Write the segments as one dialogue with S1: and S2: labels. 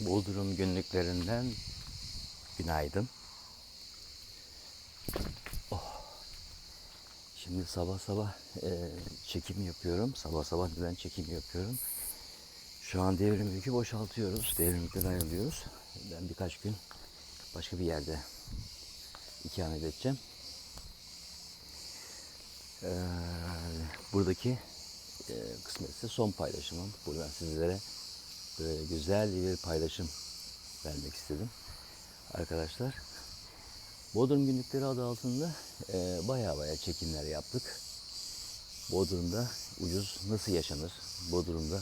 S1: Bodrum günlüklerinden günaydın. Oh. Şimdi sabah sabah e, çekim yapıyorum. Sabah sabah neden çekim yapıyorum? Şu an devrim yükü boşaltıyoruz. Devrim yükten ayrılıyoruz. Ben birkaç gün başka bir yerde ikamet edeceğim. Ee, buradaki e, kısmetse son paylaşımım. Buradan sizlere böyle güzel bir paylaşım vermek istedim. Arkadaşlar Bodrum Günlükleri adı altında e, baya baya çekimler yaptık. Bodrum'da ucuz nasıl yaşanır? Bodrum'da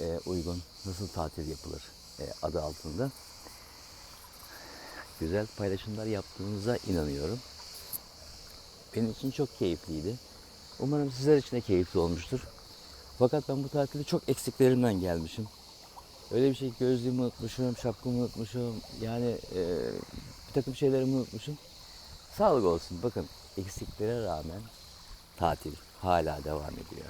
S1: e, uygun nasıl tatil yapılır? E, adı altında güzel paylaşımlar yaptığınıza inanıyorum. Benim için çok keyifliydi. Umarım sizler için de keyifli olmuştur. Fakat ben bu tatilde çok eksiklerimden gelmişim. Öyle bir şey gözlüğümü unutmuşum, şapkamı unutmuşum. Yani e, bir takım şeylerimi unutmuşum. Sağlık olsun. Bakın eksiklere rağmen tatil hala devam ediyor.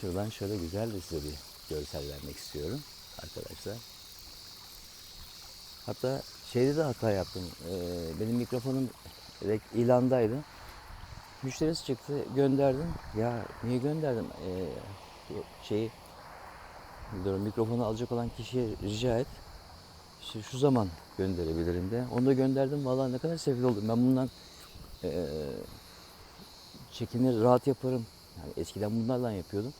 S1: Şuradan şöyle güzel de size bir görsel vermek istiyorum arkadaşlar. Hatta şeyde de hata yaptım. Ee, benim mikrofonum ilandaydı. Müşterisi çıktı, gönderdim. Ya niye gönderdim? Ee, şeyi diyorum, mikrofonu alacak olan kişiye rica et. İşte şu zaman gönderebilirim de. Onu da gönderdim. Vallahi ne kadar sefil oldum. Ben bundan ee, çekinir, rahat yaparım. Yani eskiden bunlarla yapıyordum.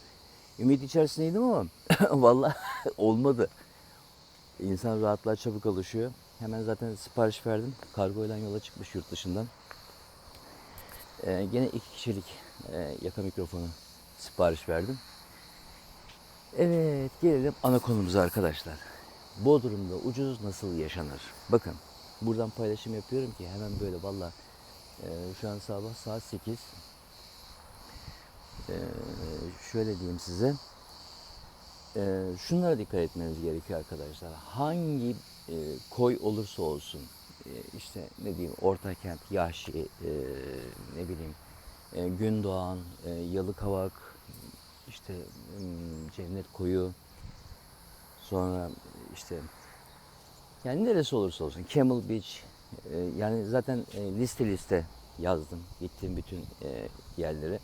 S1: Ümit içerisindeydim ama vallahi olmadı. İnsan rahatlığa çabuk alışıyor. Hemen zaten sipariş verdim. Kargoyla yola çıkmış yurt dışından. Ee, gene iki kişilik e, yaka mikrofonu sipariş verdim. Evet gelelim ana konumuza arkadaşlar. Bodrum'da ucuz nasıl yaşanır? Bakın buradan paylaşım yapıyorum ki hemen böyle valla e, şu an sabah saat 8. E, şöyle diyeyim size. E, şunlara dikkat etmeniz gerekiyor arkadaşlar. Hangi e, koy olursa olsun e, işte ne diyeyim Ortakent, Yahşi, e, ne bileyim e, Gündoğan, e, Yalıkavak, işte Cennet Koyu, sonra işte yani neresi olursa olsun Camel Beach, e, yani zaten e, liste liste yazdım gittiğim bütün e, yerlere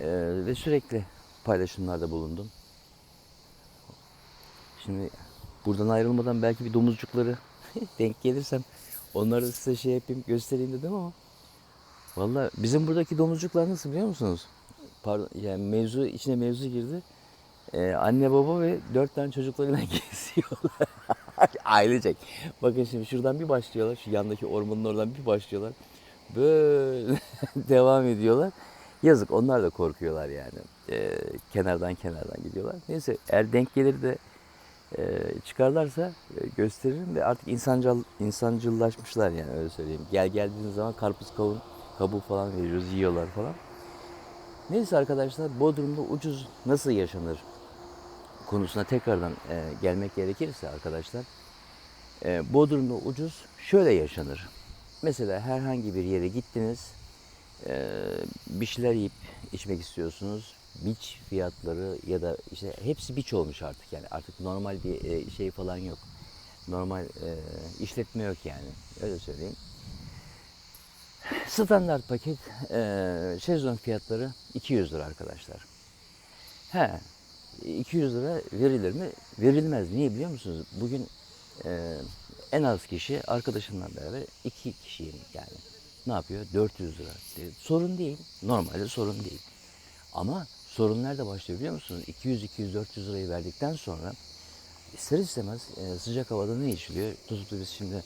S1: E, ve sürekli paylaşımlarda bulundum. Şimdi buradan ayrılmadan belki bir domuzcukları denk gelirsem onları da size şey yapayım göstereyim dedim ama Valla bizim buradaki domuzcuklar nasıl biliyor musunuz? Pardon yani mevzu içine mevzu girdi. Ee, anne baba ve dört tane çocuklarıyla geziyorlar. Ailecek. Bakın şimdi şuradan bir başlıyorlar. Şu yandaki ormanın oradan bir başlıyorlar. Böyle devam ediyorlar. Yazık onlar da korkuyorlar yani. Ee, kenardan kenardan gidiyorlar. Neyse eğer denk gelir de e, çıkarlarsa e, gösteririm ve artık insancıl, insancıllaşmışlar yani öyle söyleyeyim. Gel geldiğiniz zaman karpuz kavun kabuğu falan veriyoruz yiyorlar falan. Neyse arkadaşlar Bodrum'da ucuz nasıl yaşanır konusuna tekrardan e, gelmek gerekirse arkadaşlar e, Bodrum'da ucuz şöyle yaşanır. Mesela herhangi bir yere gittiniz e, bir şeyler yiyip içmek istiyorsunuz. Beach fiyatları ya da işte hepsi beach olmuş artık yani artık normal bir e, şey falan yok. Normal e, işletme yok yani öyle söyleyeyim. Standart paket e, şezlong fiyatları 200 lira arkadaşlar. He, 200 lira verilir mi? Verilmez. Niye biliyor musunuz? Bugün e, en az kişi arkadaşımla beraber iki kişiyim yani. Ne yapıyor? 400 lira. E, sorun değil. Normalde sorun değil. Ama sorun nerede başlıyor biliyor musunuz? 200, 200, 400 lirayı verdikten sonra ister istemez e, sıcak havada ne içiliyor? Tutup biz şimdi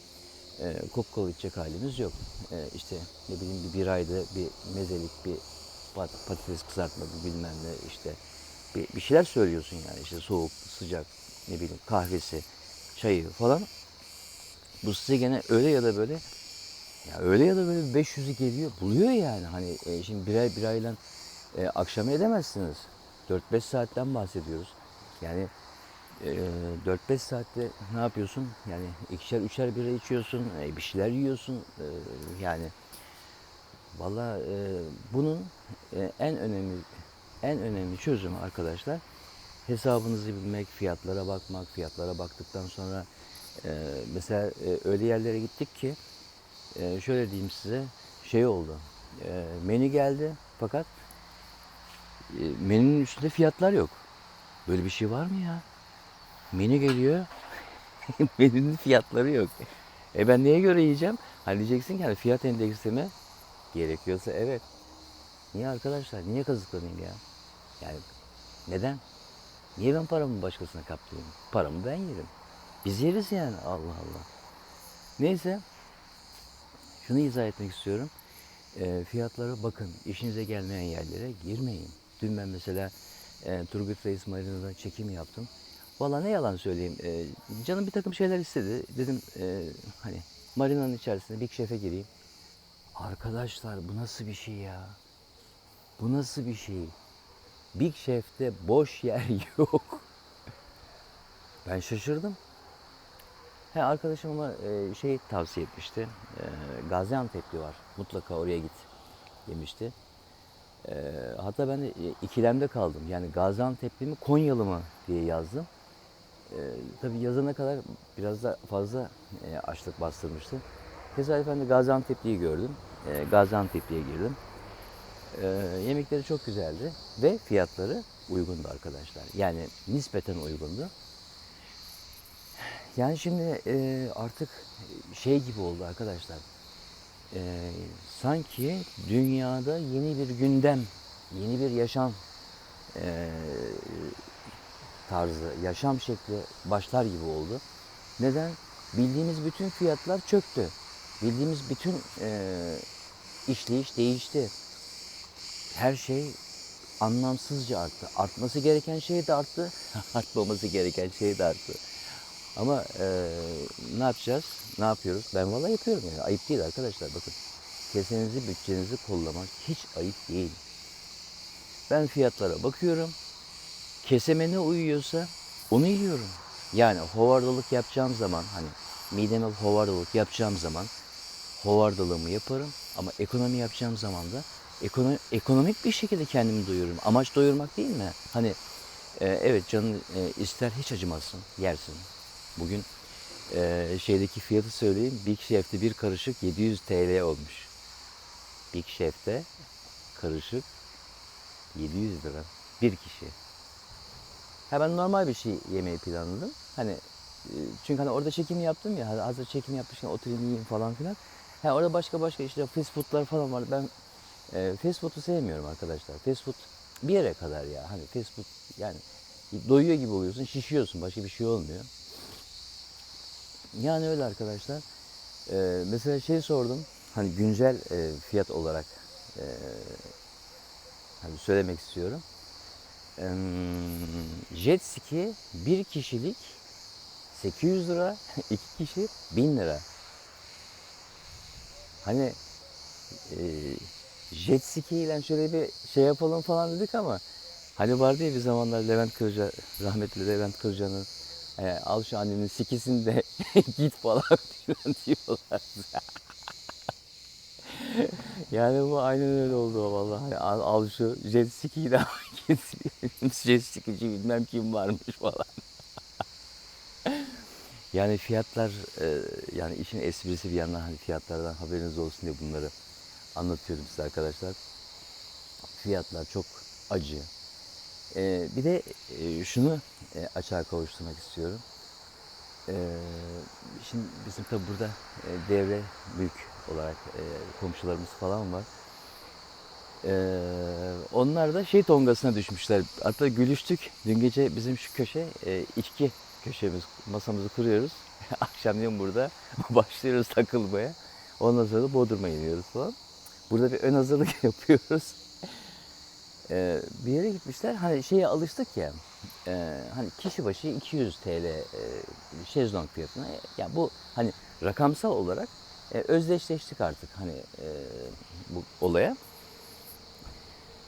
S1: e, Coca-Cola içecek halimiz yok. E, işte ne bileyim bir biraydı, bir mezelik, bir pat- patates kızartma, bir bilmem ne işte bir, bir şeyler söylüyorsun yani işte soğuk, sıcak, ne bileyim kahvesi, çayı falan. Bu size gene öyle ya da böyle ya öyle ya da böyle 500'ü geliyor, buluyor yani. Hani e, şimdi birer birayla e, akşam edemezsiniz. 4-5 saatten bahsediyoruz. Yani e, 4-5 saatte ne yapıyorsun? Yani ikişer üçer bira içiyorsun, e, bir şeyler yiyorsun. E, yani valla e, bunun e, en önemli en önemli çözümü arkadaşlar hesabınızı bilmek, fiyatlara bakmak, fiyatlara baktıktan sonra e, mesela e, öyle yerlere gittik ki e, şöyle diyeyim size şey oldu. E, menü geldi fakat e, menünün üstünde fiyatlar yok. Böyle bir şey var mı ya? Menü geliyor. menünün fiyatları yok. E ben neye göre yiyeceğim? Hani diyeceksin ki hani fiyat endeksimi gerekiyorsa evet. Niye arkadaşlar? Niye kazıklanayım ya? Yani neden? Niye ben paramı başkasına kaptırayım? Paramı ben yerim. Biz yeriz yani. Allah Allah. Neyse. Şunu izah etmek istiyorum. E, fiyatlara bakın. İşinize gelmeyen yerlere girmeyin. Dün ben mesela e, Turgut Reis Marina'da çekim yaptım. Valla ne yalan söyleyeyim. E, canım bir takım şeyler istedi. Dedim e, hani marinanın içerisinde Big Chef'e gireyim. Arkadaşlar bu nasıl bir şey ya? Bu nasıl bir şey? Big Chef'te boş yer yok. Ben şaşırdım. He, arkadaşım ama e, şey tavsiye etmişti. E, Gaziantep'li var. Mutlaka oraya git demişti. E, hatta ben de e, ikilemde kaldım. Yani Gaziantep'li mi Konyalı mı diye yazdım. E, tabii yazana kadar biraz da fazla e, açlık bastırmıştı. Tesadüfen de Gaziantep'liyi gördüm. E, Gaziantep'liye girdim. E, yemekleri çok güzeldi ve fiyatları uygundu arkadaşlar. Yani nispeten uygundu. Yani şimdi e, artık şey gibi oldu arkadaşlar. E, sanki dünyada yeni bir gündem, yeni bir yaşam e, tarzı, yaşam şekli başlar gibi oldu. Neden? Bildiğimiz bütün fiyatlar çöktü. Bildiğimiz bütün e, işleyiş değişti. Her şey anlamsızca arttı. Artması gereken şey de arttı, artmaması gereken şey de arttı. Ama e, ne yapacağız? Ne yapıyoruz? Ben vallahi yapıyorum yani. Ayıp değil arkadaşlar bakın. Kesenizi, bütçenizi kollamak hiç ayıp değil. Ben fiyatlara bakıyorum. Keseme ne uyuyorsa onu yiyorum. Yani hovardalık yapacağım zaman hani mideme hovardalık yapacağım zaman hovardalığımı yaparım. Ama ekonomi yapacağım zaman da ekono- ekonomik bir şekilde kendimi doyururum. Amaç doyurmak değil mi? Hani e, evet canın e, ister hiç acımazsın, yersin. Bugün e, şeydeki fiyatı söyleyeyim. Big Chef'te bir karışık 700 TL olmuş. Big Chef'te karışık 700 lira. Bir kişi. Ha ben normal bir şey yemeyi planladım. Hani e, çünkü hani orada çekim yaptım ya. hani Hazır çekim yapmışken oturayım yiyeyim falan filan. Ha orada başka başka işte fast food'lar falan var. Ben e, fast food'u sevmiyorum arkadaşlar. Fast food bir yere kadar ya. Hani fast food yani doyuyor gibi oluyorsun, şişiyorsun. Başka bir şey olmuyor. Yani öyle arkadaşlar. Ee, mesela şey sordum. Hani güncel e, fiyat olarak e, hani söylemek istiyorum. Jet ski bir kişilik 800 lira, iki kişi 1000 lira. Hani e, jet ski ile şöyle bir şey yapalım falan dedik ama hani vardı ya bir zamanlar Levent Kırca, rahmetli Levent Kırca'nın e, al şu annenin sikisini de git falan filan diyorlar. yani bu aynen öyle oldu vallahi. Hani Al, al şu jet ski'yi de jet skici bilmem kim varmış falan. yani fiyatlar e, yani işin esprisi bir yandan hani fiyatlardan haberiniz olsun diye bunları anlatıyorum size arkadaşlar. Fiyatlar çok acı. Ee, bir de e, şunu e, açığa kavuşturmak istiyorum. Ee, şimdi bizim tabi burada e, devre mülk olarak e, komşularımız falan var. Ee, onlar da şey tongasına düşmüşler. Hatta gülüştük. Dün gece bizim şu köşe e, içki köşemiz, masamızı kuruyoruz. Akşamleyin burada başlıyoruz takılmaya. Ondan sonra da Bodrum'a iniyoruz falan. Burada bir ön hazırlık yapıyoruz. Ee, bir yere gitmişler. Hani şeye alıştık ya. e, hani kişi başı 200 TL e, şezlong fiyatına. Ya bu hani rakamsal olarak e, özdeşleştik artık hani e, bu olaya.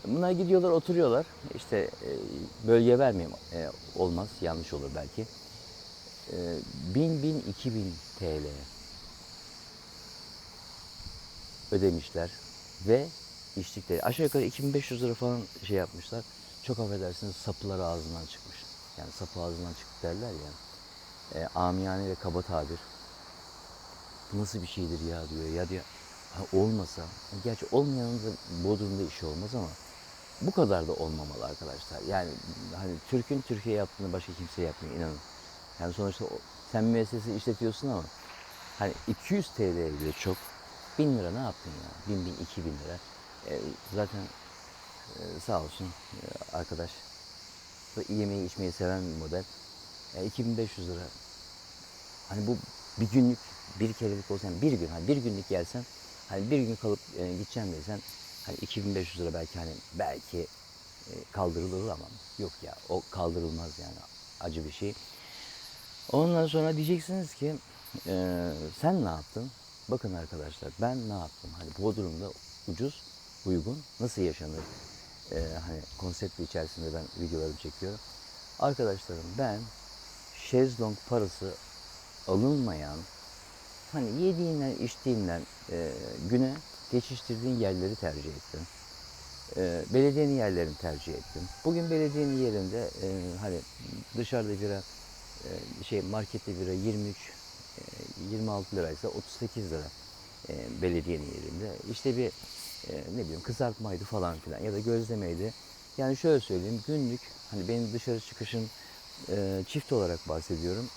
S1: Bunlar gidiyorlar, oturuyorlar. İşte e, bölge vermeyeyim. E, olmaz, yanlış olur belki. E, 1000, 1000, 2000 TL ödemişler ve içtikleri. Aşağı yukarı 2500 lira falan şey yapmışlar. çok affedersiniz sapıları ağzından çıkmış. Yani sapı ağzından çıktı derler ya. E, amiyane ve kaba tabir. Nasıl bir şeydir ya diyor. Ya diyor ha, olmasa, gerçi olmayanın da Bodrum'da işi olmaz ama bu kadar da olmamalı arkadaşlar. Yani hani Türk'ün Türkiye yaptığını başka kimse yapmıyor inanın. Yani sonuçta sen müessese işletiyorsun ama hani 200 TL bile çok. 1000 lira ne yaptın ya? 1000 bin, 2000 lira. E, zaten e, sağ olsun e, arkadaş da yemeği içmeyi seven bir model. E, 2500 lira. Hani bu bir günlük bir kerelik olsa yani bir gün hani bir günlük gelsen hani bir gün kalıp e, gideceğim desen hani 2500 lira belki hani belki e, kaldırılır ama yok ya o kaldırılmaz yani acı bir şey. Ondan sonra diyeceksiniz ki e, sen ne yaptın? Bakın arkadaşlar ben ne yaptım? Hani Bodrum'da ucuz, uygun, nasıl yaşanır? E, hani konsepti içerisinde ben videolarımı çekiyorum. Arkadaşlarım ben şezlong parası alınmayan hani yediğinden içtiğinden e, güne geçiştirdiğin yerleri tercih ettim. E, belediyenin yerlerini tercih ettim. Bugün belediyenin yerinde e, hani dışarıda bira e, şey markette bira 23 e, 26 liraysa 38 lira e, belediyenin yerinde. İşte bir e, ne bileyim kızartmaydı falan filan ya da gözlemeydi. Yani şöyle söyleyeyim günlük hani benim dışarı çıkışım e, çift olarak bahsediyorum.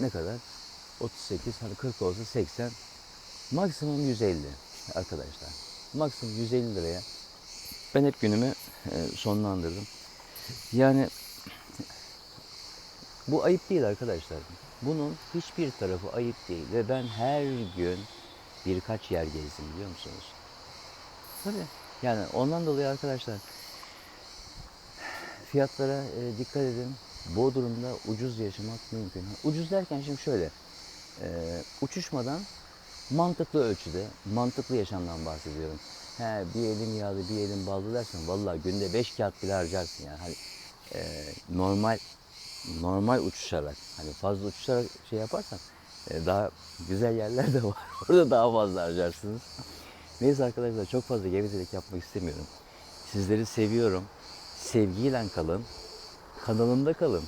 S1: Ne kadar? 38 hani 40 olsa 80 maksimum 150 arkadaşlar. Maksimum 150 liraya ben hep günümü e, sonlandırdım. Yani bu ayıp değil arkadaşlar. Bunun hiçbir tarafı ayıp değil ve ben her gün birkaç yer gezdim biliyor musunuz? Tabii. Yani ondan dolayı arkadaşlar fiyatlara e, dikkat edin. Bodrum'da ucuz yaşamak mümkün. Ucuz derken şimdi şöyle e, uçuşmadan mantıklı ölçüde, mantıklı yaşamdan bahsediyorum. He, bir elim yağlı, bir elim ballı dersen vallahi günde 5 kağıt bile harcarsın yani. Hani e, normal normal uçuşarak hani fazla uçuşarak şey yaparsan e, daha güzel yerler de var. Orada daha fazla harcarsınız. Neyse arkadaşlar çok fazla gevezelik yapmak istemiyorum. Sizleri seviyorum. Sevgiyle kalın. Kanalımda kalın.